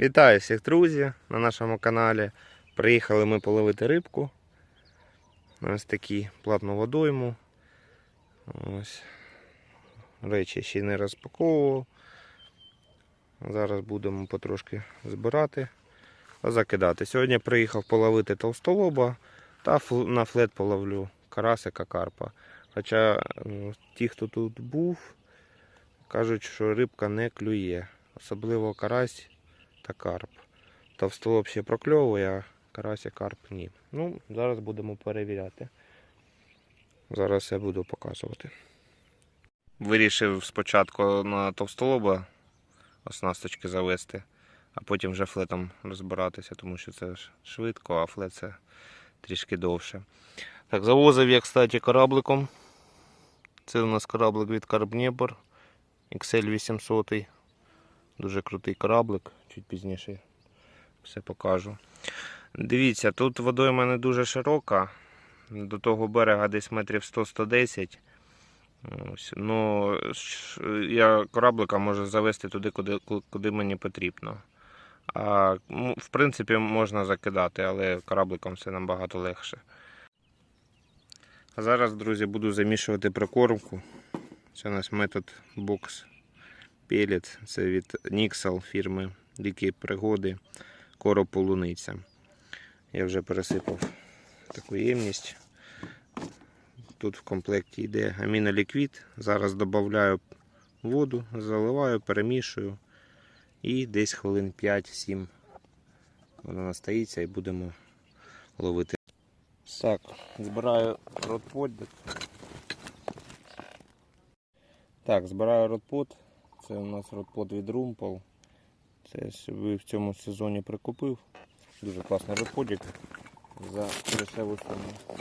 Вітаю всіх друзів на нашому каналі. Приїхали ми половити рибку. Ось такі платну водойму. Ось. Речі ще не розпаковував. Зараз будемо потрошки збирати та закидати. Сьогодні приїхав половити толстолоба та на флет половлю карасика карпа. Хоча ну, ті, хто тут був, кажуть, що рибка не клює. Особливо карась та карп. Товстолоб ще прокльовує, а карась і карп ні. Ну, зараз будемо перевіряти. Зараз я буду показувати. Вирішив спочатку на товстолоба оснасточки завести, а потім вже флетом розбиратися, тому що це швидко, а флет це трішки довше. Так, завозив я, кстати, корабликом. Це у нас кораблик від Карбнебор XL 800. Дуже крутий кораблик, чуть пізніше все покажу. Дивіться, тут водойма не дуже широка. До того берега десь метрів 100-110. Ось. Ну, я кораблика можу завести туди, куди, куди мені потрібно. А, в принципі, можна закидати, але корабликом все набагато легше. А зараз, друзі, буду замішувати прикормку. Це у нас метод бокс Пелет, це від Nixal фірми Дикі пригоди короб полуниця. Я вже пересипав таку ємність. Тут в комплекті йде аміноліквід. Зараз додаю воду, заливаю, перемішую і десь хвилин 5-7 вона настоїться і будемо ловити. Так, збираю ротподик. Так, збираю ротпод. Це у нас ротпод від Rumpel. Це собі в цьому сезоні прикупив. Дуже класний ротподик. За дешеву суму.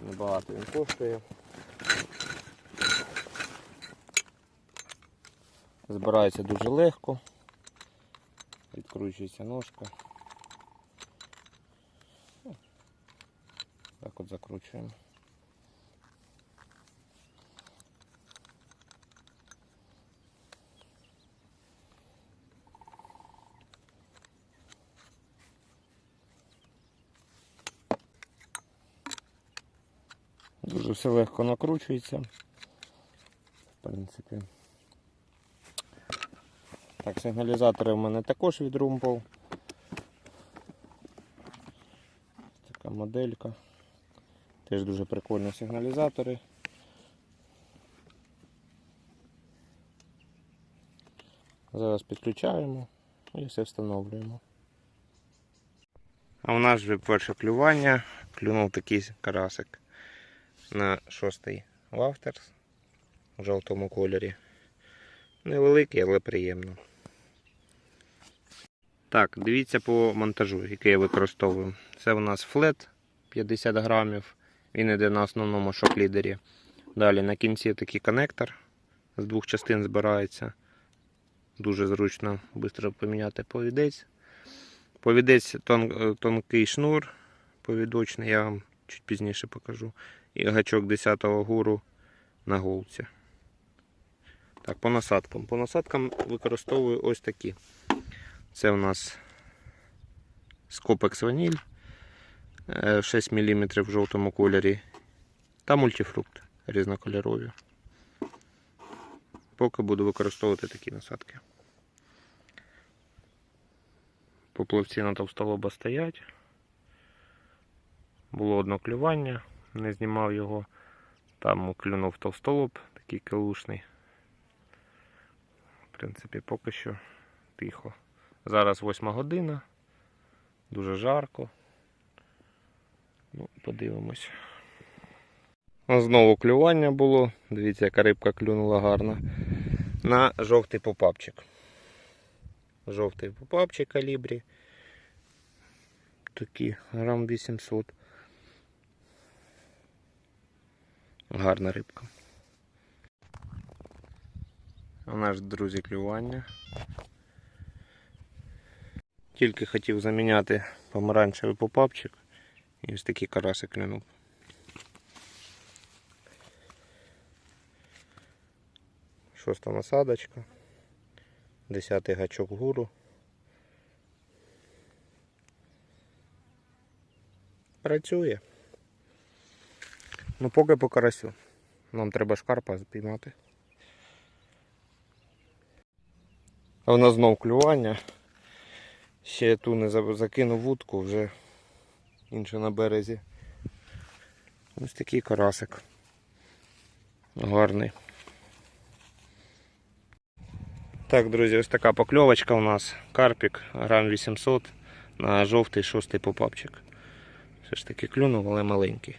Небагато він коштує. Збирається дуже легко. Відкручується ножка. Ну, Так от закручуємо. Дуже все легко накручується. В принципі. Так, сигналізатори в мене також від Rumpel. Така моделька. Теж дуже прикольні сигналізатори. Зараз підключаємо і все встановлюємо. А у нас вже перше клювання. Клюнув такий карасик на шостий Вафтерс у жовтому кольорі. Невеликий, але приємно. Так, дивіться по монтажу, який я використовую. Це у нас флет 50 грамів. Він йде на основному шок-лідері. Далі на кінці такий коннектор з двох частин збирається. Дуже зручно швидко поміняти повідець. Повідець тон, тонкий шнур повідочний, я вам чуть пізніше покажу. І гачок 10-го гуру на голці. Так, по насадкам. По насадкам використовую ось такі. Це у нас Vanille е, 6 мм в жовтому кольорі. Та мультифрукт різнокольорові. Поки буду використовувати такі насадки. Поплавці на товстолоба стоять. Було одно клювання, не знімав його. Там клюнув товстолоб, такий калушний. В принципі, поки що тихо. Зараз восьма година, дуже жарко. Ну, подивимось. Знову клювання було. Дивіться, яка рибка клюнула гарно. На жовтий попапчик. Жовтий попапчик калібрі. Такі грам 800. гарна рибка. А наш друзі клювання. Тільки хотів заміняти помаранчевий попапчик і ось такі караси клянув. Шоста насадочка, десятий гачок гуру. Працює. Ну поки по карасю. Нам треба шкарпа спіймати. А в нас знов клювання. Ще ту не закинув вудку, вже інше на березі. Ось такий карасик. Гарний. Так, друзі, ось така покльовочка у нас. Карпік, грам 800 на жовтий шостий попапчик. Все ж таки клюнув, але маленький.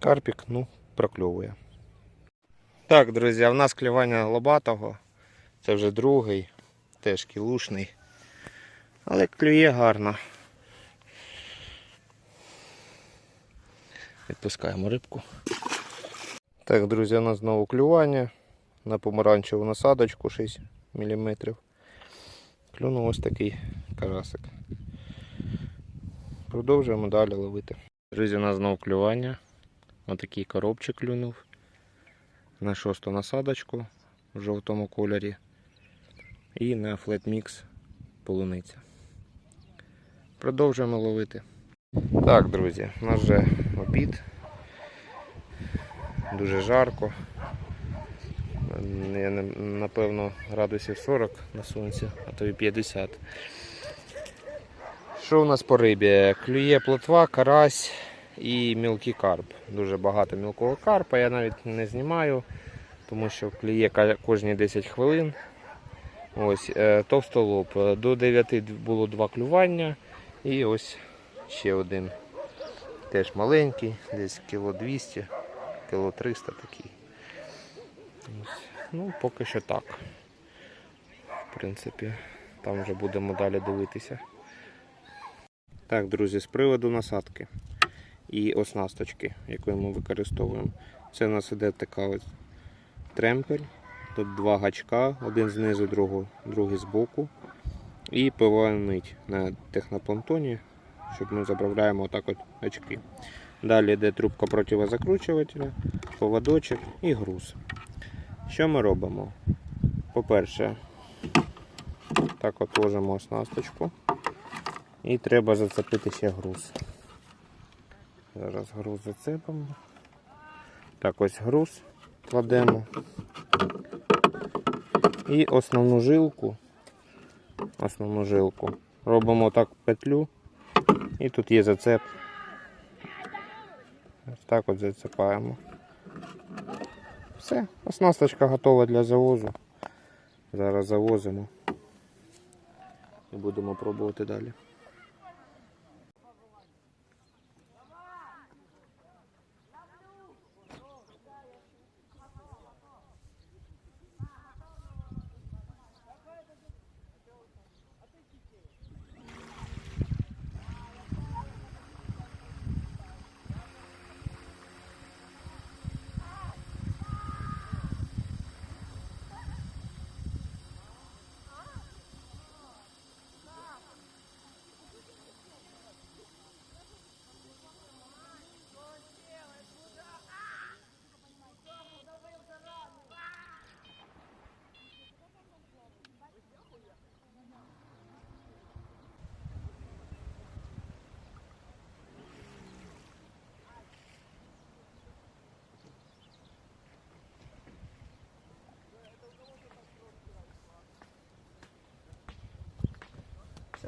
Карпік, ну, прокльовує. Так, друзі, в нас клювання лобатого. Це вже другий, теж кілушний. Але клює гарно. Відпускаємо рибку. Так, друзі, у нас знову клювання на помаранчеву насадочку 6 мм. Клюнув ось такий карасик. Продовжуємо далі ловити. Друзі, у нас знову клювання. Отакий коробчик клюнув. На шосту насадочку в жовтому кольорі. І на флетмікс полуниця. Продовжуємо ловити. Так, друзі, у нас вже обід. Дуже жарко. Я, напевно, градусів 40 на сонці, а то і 50. Що у нас по рибі? Клює плотва, карась і мілкий карп. Дуже багато мілкого карпа, я навіть не знімаю, тому що клює ка- кожні 10 хвилин. Ось, е, товстолоб. До 9 було два клювання і ось ще один. Теж маленький, десь кіло 200, кіло 300 такий. Ось. Ну, поки що так. В принципі, там вже будемо далі дивитися. Так, друзі, з приводу насадки і оснасточки, яку ми використовуємо. Це у нас іде така ось тремпель. Тут два гачка, один знизу, другий, другий збоку. І нить на техноплантоні, щоб ми заправляємо отак от очки. Далі йде трубка противозакручувателя, поводочок і груз. Що ми робимо? По-перше, так от ложимо оснасточку. І треба зацепити ще груз. Зараз груз зацепимо. Так, ось груз кладемо. І основну жилку. Основну жилку. Робимо так петлю. І тут є зацеп. Ось так от зацепаємо. Все, оснасточка готова для завозу. Зараз завозимо і будемо пробувати далі.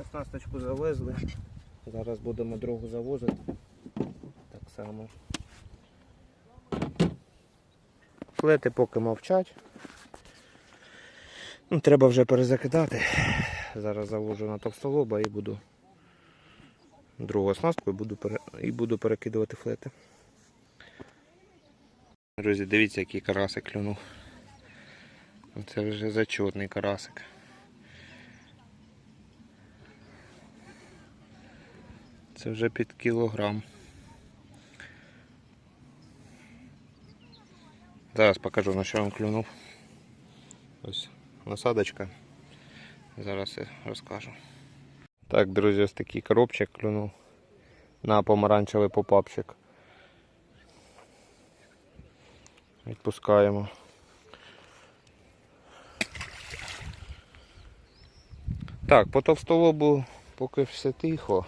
Оснасточку завезли. Зараз будемо другу завозити. Так само. Флети поки мовчать. Ну, треба вже перезакидати. Зараз завожу на товстолоба і буду другу оснастку і буду, пере... і буду перекидувати флети. Друзі, дивіться, який карасик клюнув. Це вже зачетний карасик. Це вже під кілограм. Зараз покажу на що він клюнув. Ось насадочка. Зараз я розкажу. Так, друзі, ось такий коробчик клюнув на помаранчевий попапчик. Відпускаємо. Так, по товстолобу поки все тихо.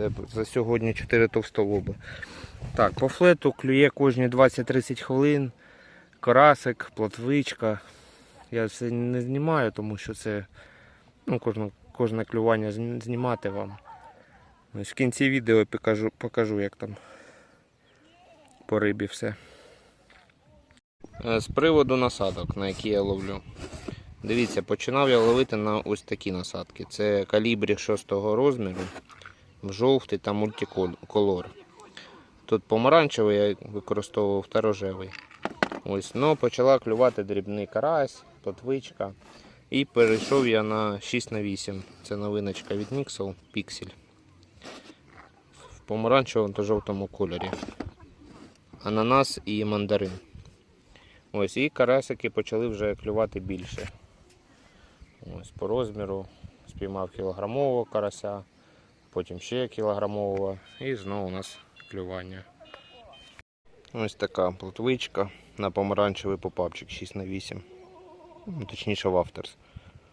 Це за сьогодні 4 товстолоби. Так, по флету клює кожні 20-30 хвилин. Карасик, плотвичка. Я це не знімаю, тому що це ну, кожне, кожне клювання знімати вам. Ось в кінці відео покажу, покажу як там по рибі все. Е, З приводу насадок, на які я ловлю. Дивіться, починав я ловити на ось такі насадки. Це калібрі 6 розміру, жовтий та мультиколор. Тут помаранчевий я використовував та рожевий. Ось, ну, почала клювати дрібний карась, плотвичка. І перейшов я на 6 на 8 Це новиночка від Nixel Pixel. В помаранчевому та жовтому кольорі. Ананас і мандарин. Ось, і карасики почали вже клювати більше. Ось по розміру спіймав кілограмового карася, потім ще кілограмового і знову у нас клювання. Ось така плотвичка на помаранчевий попапчик 6 на 8 Ну, Точніше в авторс.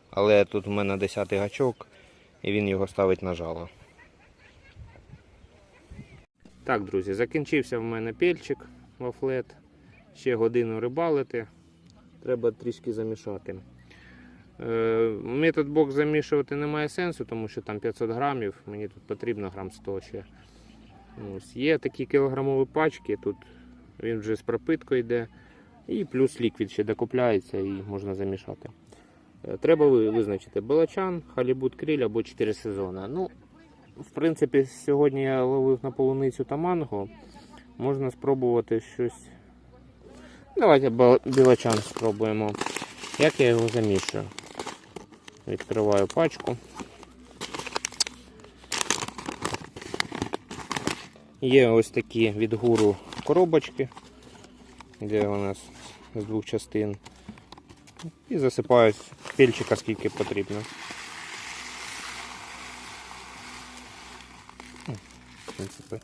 Але тут у мене 10 гачок і він його ставить на жало. Так, друзі, закінчився в мене пельчик вафлет. Ще годину рибалити. Треба трішки замішати. Е, Метод бок замішувати немає сенсу, тому що там 500 грамів, мені тут потрібно грам 100 ще. Ось. Є такі кілограмові пачки, тут він вже з пропиткою йде. І плюс ліквід ще докупляється і можна замішати. Е, Треба визначити балачан, халібут кріль або 4 сезони. Ну, в принципі, сьогодні я ловив на полуницю та манго. Можна спробувати щось. Давайте білачан спробуємо. Як я його замішую? Відкриваю пачку. Є ось такі від гуру коробочки, де у нас з двох частин. І засипаю пільчика скільки потрібно. Ну, В принципі,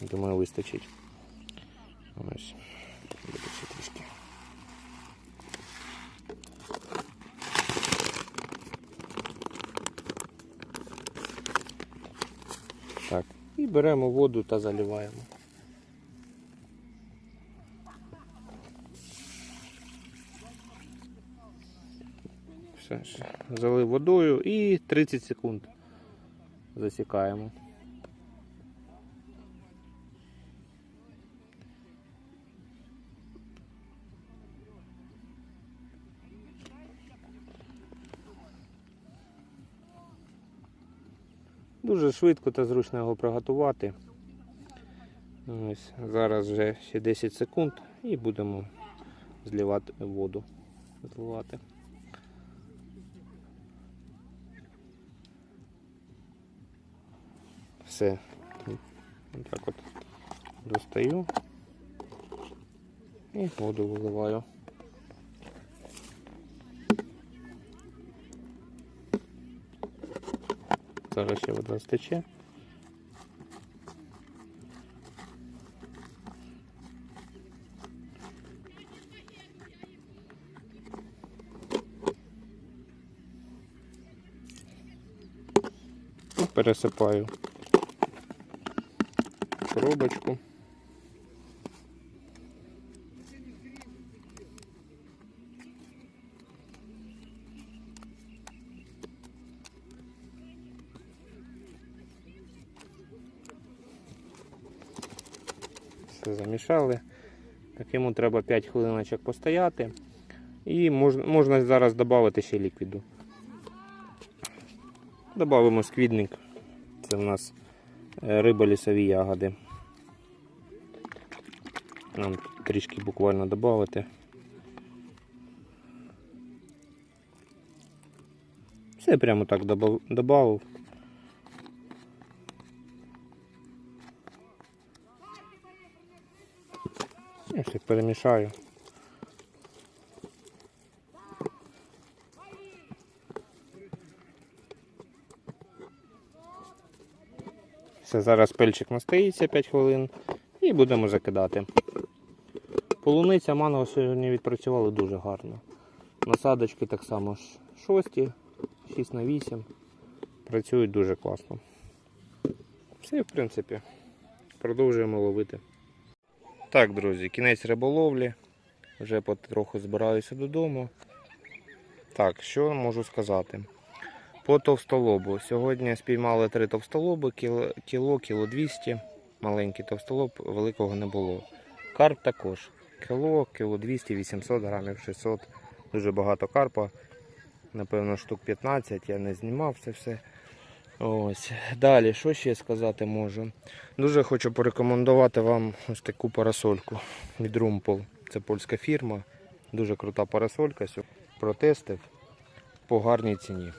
думаю, вистачить. Ось. Трішки. Так, і беремо воду та заливаємо. Все, залив водою і 30 секунд засікаємо. Дуже швидко та зручно його приготувати. Ось, зараз вже ще 10 секунд і будемо зливати воду. Зливати. Все. Так от достаю і воду виливаю. Зараз ще вода стече. Пересипаю коробочку. Все замішали. Так йому треба 5 хвилиночок постояти. І можна, можна зараз додати ще ліквіду. Добавимо сквідник. Це у нас е, риба лісові ягоди. Нам трішки буквально додати. Все прямо так додав. Перемішаю. Все, зараз пельчик настоїться 5 хвилин і будемо закидати. Полуниця манго сьогодні відпрацювали дуже гарно. Насадочки так само ж 6, 6 на 8. Працюють дуже класно. Все, в принципі, продовжуємо ловити. Так, друзі, кінець риболовлі. Вже потроху збираюся додому. Так, що можу сказати? По товстолобу. Сьогодні спіймали три товстолоби, кіло, кіло, кіло 200. Маленький товстолоб, великого не було. Карп також. Кіло, кіло 200, 800 грамів, 600. Дуже багато карпа. Напевно, штук 15, я не знімав це все. Ось. Далі, що ще сказати можу? Дуже хочу порекомендувати вам ось таку парасольку від Rumpel. Це польська фірма. Дуже крута парасолька. Протестив по гарній ціні.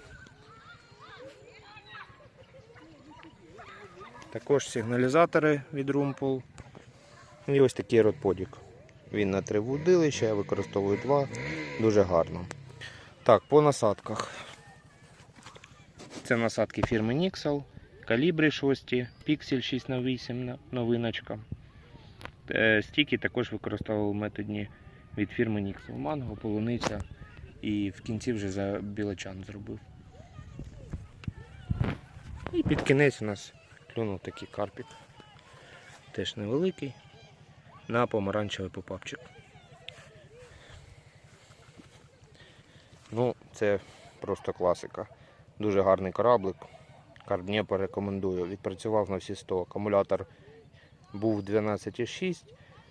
Також сигналізатори від Rumpel. І ось такий родподік. Він на три вудилища, я використовую два. Дуже гарно. Так, по насадках. Це насадки фірми Nixel, калібри 6, Pixel 6 на 8 новиночка. Е, Стіки також використовував методні від фірми Nixel. Манго, полуниця і в кінці вже за білочан зробив. І під кінець у нас клюнув такий карпік. Теж невеликий. На помаранчевий попапчик. Ну, це просто класика. Дуже гарний кораблик. Карбні порекомендую. Відпрацював на всі 100. Акумулятор був 12,6.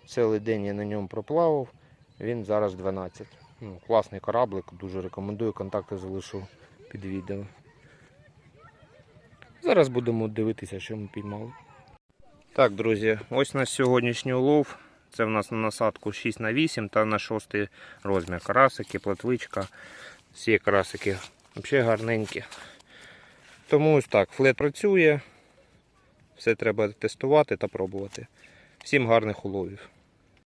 Цілий день я на ньому проплавав. Він зараз 12. Ну, класний кораблик, дуже рекомендую. Контакти залишу під відео. Зараз будемо дивитися, що ми піймали. Так, друзі, ось наш сьогоднішній улов. Це в нас на насадку 6 на 8 та на 6 розмір. Карасики, платвичка. Всі карасики взагалі гарненькі. Тому ось так, флет працює. Все треба тестувати та пробувати. Всім гарних уловів.